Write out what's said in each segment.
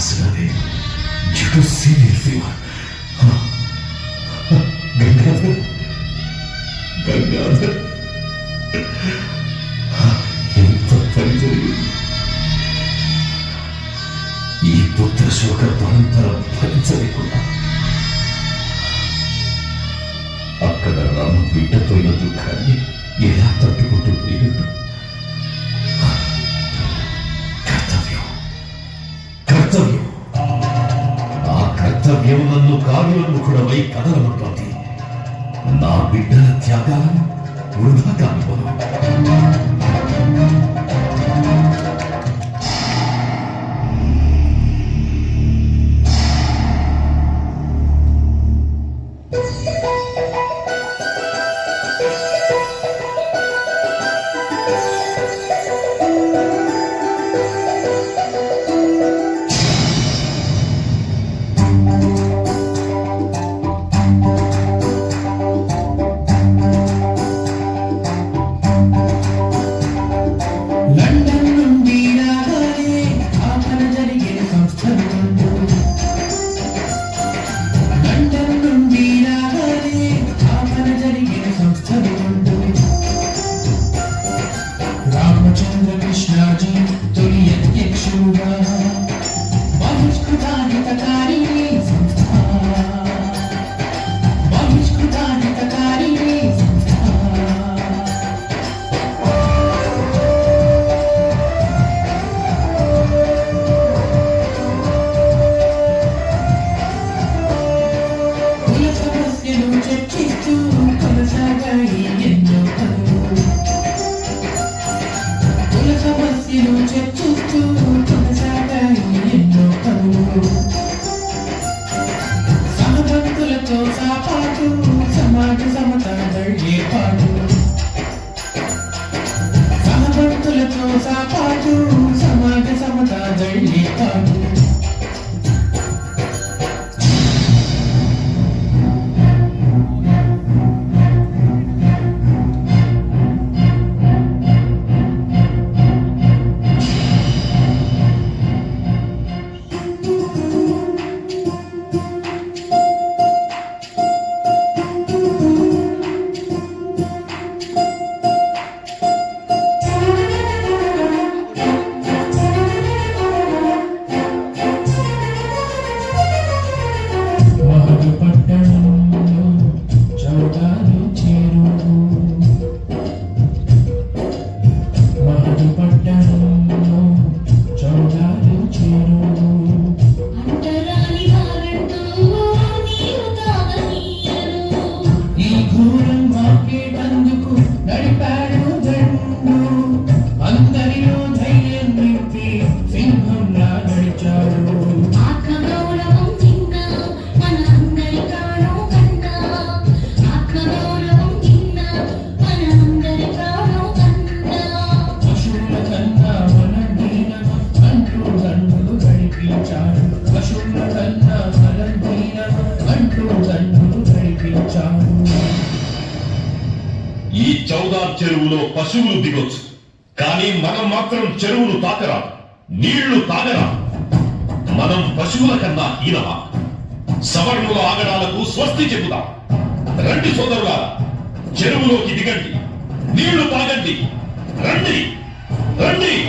వాసులదే due to serious fever Gangadhar. Gangadhar. ఎంత పని జరిగింది. ఈ పుత్ర శోక పరంపర భరించలేకుండా అక్కడ రామ బిడ్డ పోయిన దుఃఖాన్ని ఎలా తట్టుకుంటూ పోయినట్టు? కర్తవ్యం. ఆ కర్తవ్యం నన్ను కార్యోన్ముఖుడమై కదలముంటుంది. నా బిడ్డల త్యాగాలను వృధా కానివ్వను. పశువులు దిగొచ్చు. కానీ మనం మాత్రం చెరువులు తాకరా నీళ్ళు తాగరా మనం పశువుల కన్నా హీనమా? సవర్ణుల ఆగడాలకు స్వస్తి చెబుదాం. రండి సోదరులారా చెరువులోకి దిగండి. నీళ్ళు తాగండి. రండి. రండి.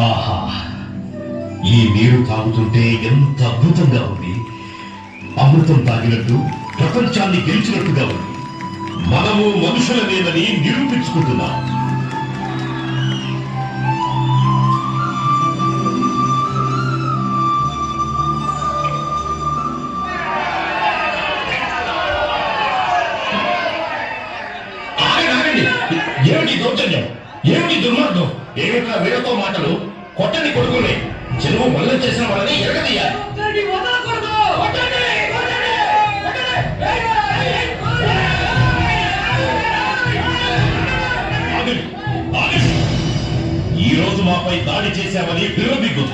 ఆహా ఈ నీరు తాగుతుంటే ఎంత అద్భుతంగా ఉంది. అమృతం తాగినట్టు ప్రపంచాన్ని గెలిచినట్టుగా ఉంది. మనము మనుషులమేనని నిరూపించుకుంటున్నాం. ఏమిటి దౌర్జన్యం? ఏమిటి దుర్మార్గం? ఏమిట్రా వీళ్ళతో మాటలు కొట్టని కొడుకుని చెరువు మళ్ళీ చేసిన వాళ్ళని ఎరగదీయాలి. రోజు మాపై దాడి చేశామని విరమిగు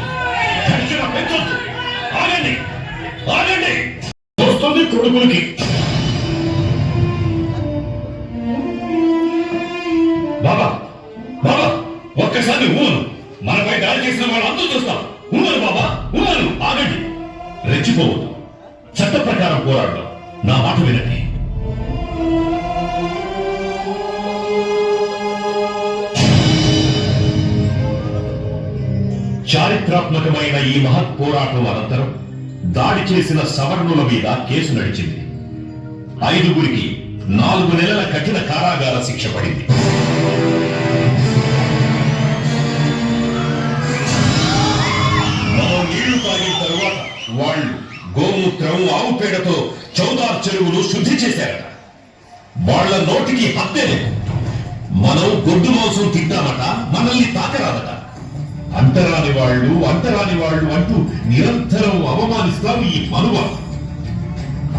వస్తుంది కొడుకులకి. బాబా బాబా ఒక్కసారి ఊరు. మనపై దాడి చేసిన వాళ్ళు అందరూ చూస్తాం. ఊరు బాబా ఊరు. ఆగండి. రెచ్చిపోవద్దు. చట్ట ప్రకారం పోరాడడం నా మాట వినండి. చారిత్రాత్మకమైన ఈ మహత్ పోరాటం అనంతరం దాడి చేసిన సవర్ణుల మీద కేసు నడిచింది. ఐదుగురికి నాలుగు నెలల కఠిన కారాగార శిక్ష పడింది. మనం నీళ్ళు తాగిన తరువాత వాళ్ళు గోమూత్రం ఆవు పేడతో చౌదార్ చెరువులు శుద్ధి చేశారట. వాళ్ళ నోటికి హత్య లేదు. మనం గొడ్డు మాంసం తింటామట మనల్ని తాకరాదట. అంటరాని వాళ్ళు అంటరాని వాళ్ళు అంటూ నిరంతరం అవమానిస్తాం ఈ మనువ.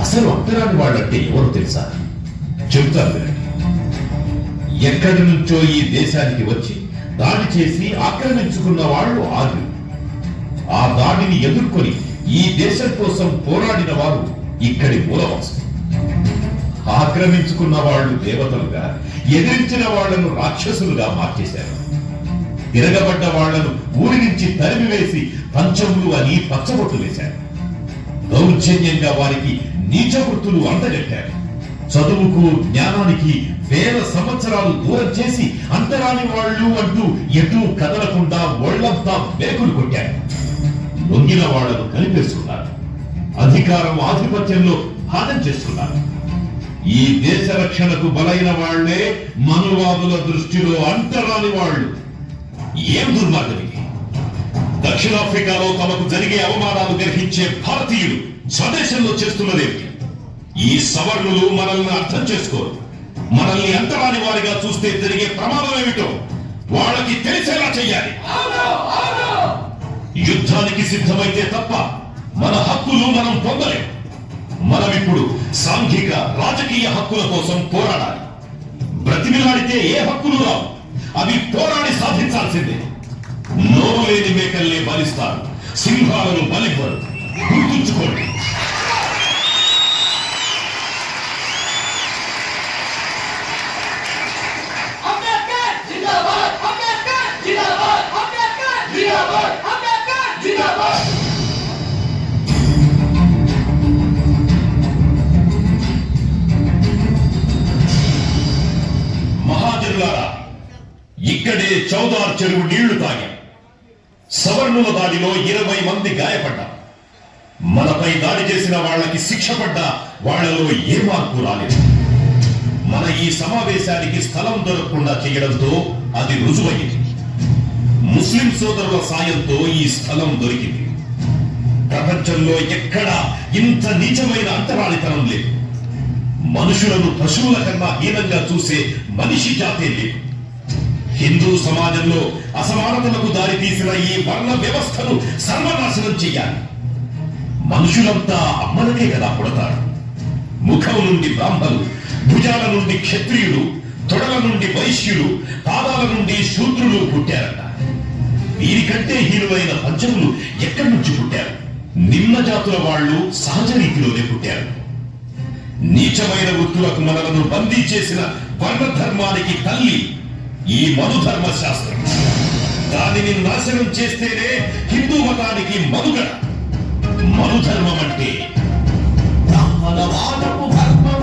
అసలు అంటరాని వాళ్ళంటే ఎవరు తెలుసా? చెబుతారు ఎక్కడి నుంచో ఈ దేశానికి వచ్చి దాడి చేసి ఆక్రమించుకున్న వాళ్ళు ఆర్యులు ఆ దాడిని ఎదుర్కొని ఈ దేశం కోసం పోరాడిన వారు ఇక్కడి మూలవాసులు. ఆక్రమించుకున్న వాళ్ళు దేవతలుగా ఎదిరించిన వాళ్ళను రాక్షసులుగా మార్చేశారు. తిరగబడ్డ వాళ్ళను ఊరి నుంచి తరిమివేసి పంచములు అని పచ్చబొట్లు వేశారు. దౌర్జన్యంగా వారికి నీచ వృత్తులు అంటగట్టారు. చదువుకు జ్ఞానానికి వేల సంవత్సరాలు దూరం చేసి అంతరాని వాళ్ళు అంటూ ఎటూ కదలకుండా ఒళ్ళంతా మేకులు కొట్టారు. లొంగిన వాళ్ళను కలిపేసుకున్నారు. అధికారం ఆధిపత్యంలో భాగం చేసుకున్నారు. ఈ దేశ రక్షణకు బలైన వాళ్ళే మనువాదుల దృష్టిలో అంటరాని వాళ్ళు. ఏం దుర్మార్గం ఇది? దక్షిణాఫ్రికాలో తమకు జరిగే అవమానాలు గ్రహించే భారతీయులు స్వదేశంలో చేస్తున్నదేమిటి ఈ సవర్ణులు మనల్ని అర్థం చేసుకోరు. మనల్ని అంతరాని వారిగా చూస్తే జరిగే ప్రమాదం ఏమిటో వాళ్ళకి తెలిసేలా చెయ్యాలి. యుద్ధానికి సిద్ధమైతే తప్ప మన హక్కులు మనం పొందలేం. మనం ఇప్పుడు సాంఘిక రాజకీయ హక్కుల కోసం పోరాడాలి. బ్రతిమిలాడితే ఏ హక్కులు రావు? అవి పోరాడి సాధించాల్సిందే. నోరు లేని మేకల్ని బలిస్తారు. సింహాలను బలివ్వరు. గుర్తుంచుకోండి. ఇక్కడే చౌదార్ చెరువు నీళ్ళు తాగి సవర్ణుల దాడిలో ఇరవై మంది గాయపడ్డారు మనపై దాడి చేసిన వాళ్ళకి శిక్ష పడ్డా వాళ్ళలో ఏ మార్పు రాలేదు. మన ఈ సమావేశానికి స్థలం దొరకకుండా చేయడంతో అది రుజువైంది ముస్లిం సోదరుల సాయంతో ఈ స్థలం దొరికింది. ప్రపంచంలో ఎక్కడా ఇంత నీచమైన అంతరాళితనం లేదు. మనుషులను పశువుల కన్నా హీనంగా చూసే మనిషి జాతే లేదు. హిందూ సమాజంలో అసమానతలకు దారితీసిన ఈ వర్ణ వ్యవస్థను సర్వనాశనం చెయ్యాలి. మనుషులంతా అమ్మలకే కదా పుడతారు. ముఖం నుండి బ్రాహ్మలు భుజాల నుండి క్షత్రియులు తొడల నుండి వైశ్యులు పాదాల నుండి శూద్రులు పుట్టారట. వీరికంటే హీనులైన పంచములు ఎక్కడి నుంచి పుట్టారు? నిమ్న జాతుల వాళ్ళు సహజ రీతిలోనే పుట్టారు. నీచమైన వృత్తులకు మనలను బందీ చేసిన వర్ణ ధర్మానికి తల్లి ఈ మనుధర్మ శాస్త్రం దానిని నాశనం చేస్తేనే హిందూ మతానికి మనుగడ మధుధర్మం అంటే బ్రాహ్మణవాదపు ధర్మం